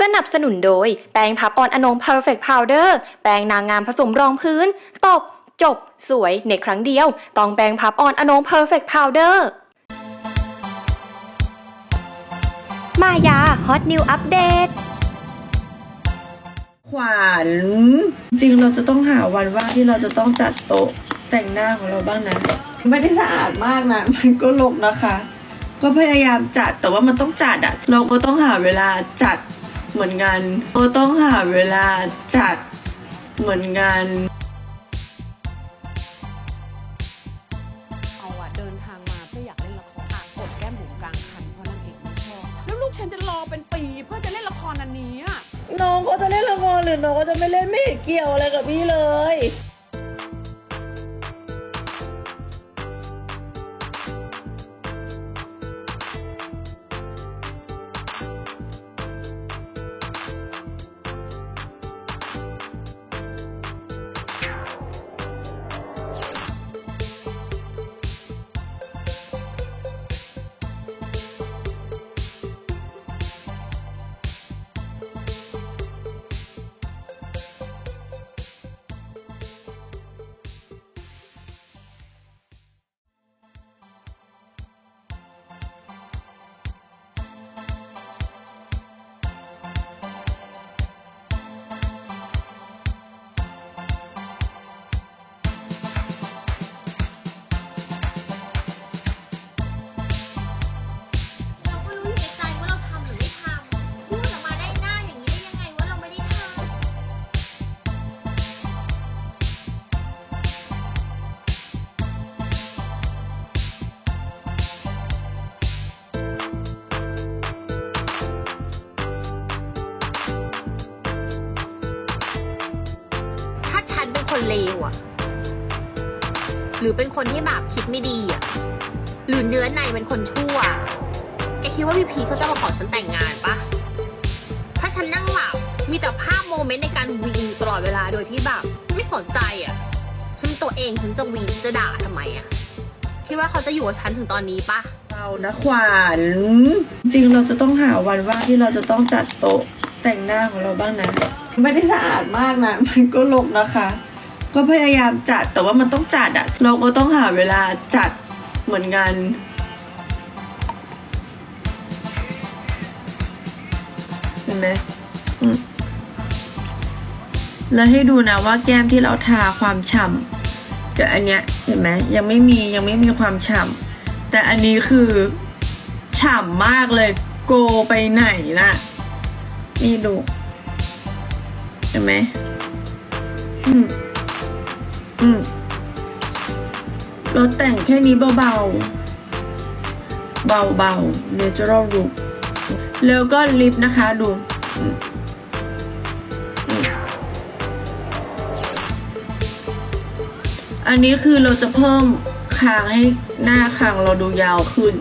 สนับสนุนโดย แปรงพับออนอนง Perfect Powder แปรงนางงามผสมรองพื้น ตบ จบ สวย ในครั้งเดียว ต้องแปรงพับออนอนง Perfect Powder มายาฮอตนิวอัปเดตขวานจริงเราจะต้องหาวันว่างที่เราจะต้องจัดโต๊ะแต่งหน้าของเราบ้างนะ ไม่ได้สะอาดมากนะ มันก็รกนะคะ ก็พยายามจัดแต่ว่ามันต้องจัดอะเราก็ต้องหาเวลาจัด เหมือนกันเราต้องหาเวลาจัดเหมือนกันเอาอะเดินทางมาเพื่ออยากเล่นละครอะกดแก้มบุ๋มกลางคันเพราะนางเอกไม่ชอบ แล้วลูกฉันจะรอเป็นปีเพื่อจะเล่นละครอันนี้อะน้องเขาจะเล่นละครหรือน้องเขาจะไม่เล่นไม่เห็นเกี่ยวอะไรกับพี่เลย เป็นคนเลวอะหรือเป็นคนที่แบบคิดไม่ดีอะหรือเนื้อในเป็นคนชั่ว แกคิดว่าพี่พีเขาจะมาขอฉันแต่งงานปะถ้าฉันนั่งหลับมีแต่ภาพโมเมนต์ในการวีนอยู่ตลอดเวลาโดยที่แบบไม่สนใจอะ่ะ ฉันตัวเองฉันจะวีนจะด่าทำไมอะ่ะ คิดว่าเขาจะอยู่กับฉันถึงตอนนี้ปะเรานะขวานจริงเราจะต้องหาวันว่างที่เราจะต้องจัดโต๊ะแต่งหน้าของเราบ้างนะ ไม่ได้สะอาดมากนะ มันก็รกนะคะ ก็พยายามจัดแต่ว่ามันต้องจัดอะเราก็ต้องหาเวลาจัดเหมือนกันเห็นไหมแล้วให้ดูนะว่าแก้มที่เราทาความฉ่ำกับอันเนี้ยเห็นไหมยังไม่มียังไม่มีความฉ่ำแต่อันนี้คือฉ่ำมากเลยโกไปไหนน่ะ นี่ดู เห็นไหมอืม อืมเราแต่งแค่นี้เบาๆ เบาๆ natural look แล้วก็ลิปนะคะดู อันนี้คือเราจะเพิ่มคางให้หน้าคางเราดูยาวขึ้น